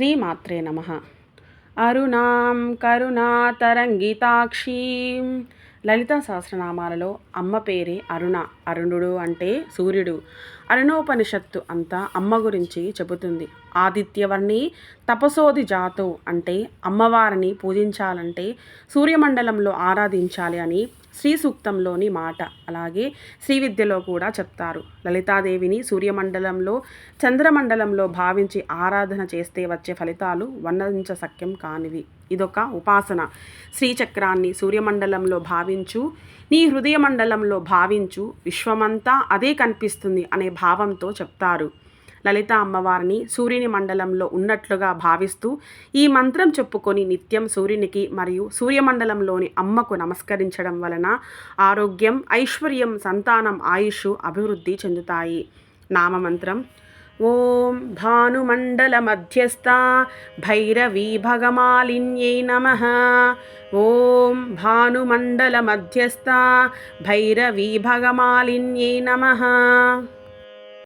శ్రీమాత్రే నమ. అరుణాం కరుణాతరంగితాక్షీం లలిత సహస్రనామాలలో అమ్మ పేరే అరుణ. అరుణుడు అంటే సూర్యుడు. అరుణోపనిషత్తు అంతా అమ్మ గురించి చెబుతుంది. ఆదిత్యవర్ణి తపసోది జాతో అంటే అమ్మవారిని పూజించాలంటే సూర్యమండలంలో ఆరాధించాలి అని శ్రీ సూక్తంలోని మాట. అలాగే శ్రీ విద్యలో కూడా చెప్తారు. లలితాదేవిని సూర్యమండలంలో చంద్రమండలంలో భావించి ఆరాధన చేస్తే వచ్చే ఫలితాలు వర్ణించ సఖ్యం కానివి. ఇదొక ఉపాసన. శ్రీచక్రాన్ని సూర్యమండలంలో భావించు నీ హృదయ మండలంలో భావించు విశ్వమంతా అదే కనిపిస్తుంది అనే భావంతో చెప్తారు. లలిత అమ్మవారిని సూర్యుని మండలంలో ఉన్నట్లుగా భావిస్తూ ఈ మంత్రం చెప్పుకొని నిత్యం సూర్యునికి మరియు సూర్యమండలంలోని అమ్మకు నమస్కరించడం వలన ఆరోగ్యం ఐశ్వర్యం సంతానం ఆయుష్ అభివృద్ధి చెందుతాయి. నామమంత్రం. ఓం భానుమండల మధ్యస్థ భైరవీ భగమాలిన్యై నమ. ఓం భానుమండల మధ్యస్థ భైరవీ భగమాలిన్యై నమ.